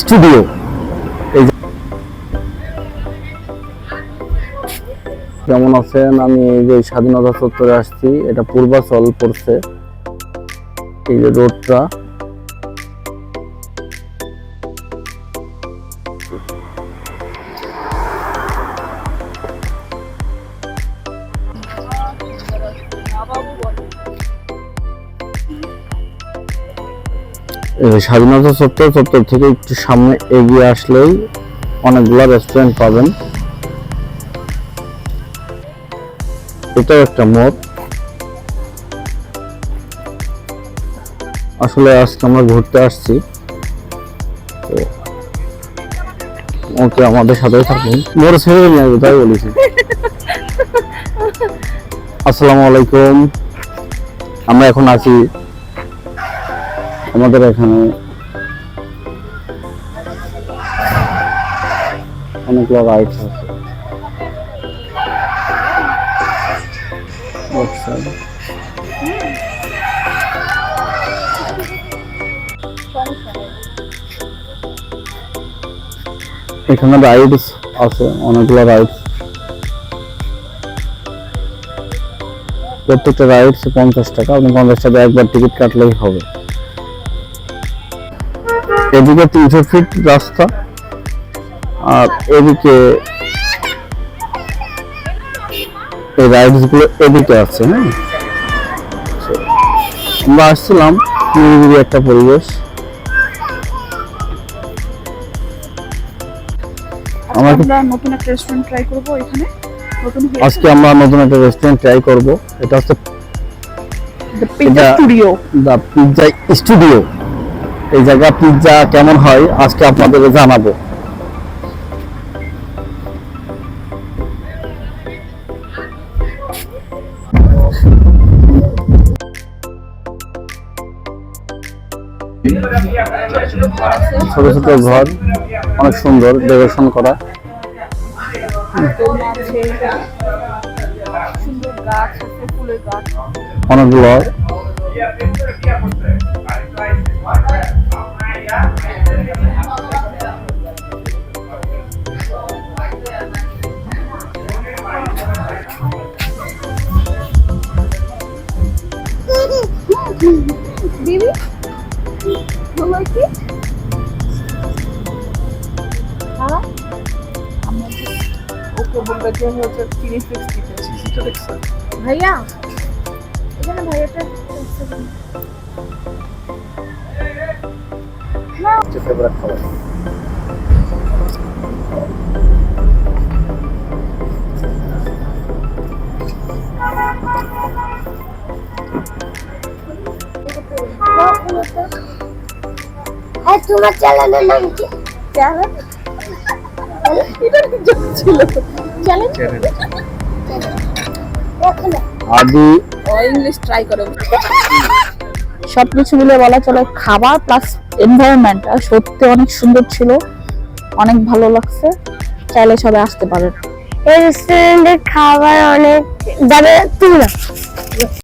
Studio. কেমন আছেন? আমি এই যে স্বাধীনতা চত্বরে আসছি, এটা পূর্বাচল পড়ছে। এই যে রোডটা। স্বাধীনতা চত্বর চত্বর থেকে একটু সামনে এগিয়ে আসলেই অনেকগুলো রেস্টুরেন্ট পাবেন। এটাও একটা মত। আসলে আজকে আমরা ঘুরতে আসছি। ওকে আমাদের সাথে থাকুন। মোড় ছেড়ে নিয়ে তাই বলেছি। আসসালামু আলাইকুম। আমরা এখন আছি আমাদের এখানে অনেকগুলো রাইডস আছে। এখানে রাইডস আছে, অনেকগুলো রাইডস প্রত্যেকটা রাইডস পঞ্চাশ টাকা, আপনি পঞ্চাশ টাকা একবার টিকিট কাটলেই হবে এদিকে তিনশো ফিট রাস্তা আর এদিকে এই রাইডসগুলো এদিকে আছে হ্যাঁ? আমরা আসছিলাম নিরিবিলি একটা পরিবেশ। আমরা নতুন একটা রেস্টুরেন্ট ট্রাই করব এখানে। আজকে আমরা নতুন একটা রেস্টুরেন্ট ট্রাই করব। এটা হচ্ছে পিজ্জা এটা- স্টুডিও দ্য পিৎজা স্টুডিও এই জায়গা পিৎজা কেমন হয় আজকে আপনাদের জানাব। ছোট ছোট ঘর অনেক সুন্দর ডেকোরেশন করা। দোলনা আছে বলবে যে হচ্ছে তিরিশ সিক্সটিতে ভাইয়া এখানে ভাইয়াটা ফেভারিট খাবার আর তোমার চ্যানেলের নাম কি চ্যানেল এটা কি ছিল চ্যানেল ওখানে আদি ইংলিশ ট্রাই করে। সবকিছু মিলে বলা চলে খাবার প্লাস এনভায়রনমেন্ট সত্যি অনেক সুন্দর ছিল। অনেক ভালো লাগছে। চাইলে সবাই আসতে পারেন এই রেস্টুরেন্টের খাবার অনেক দাদা তুমি না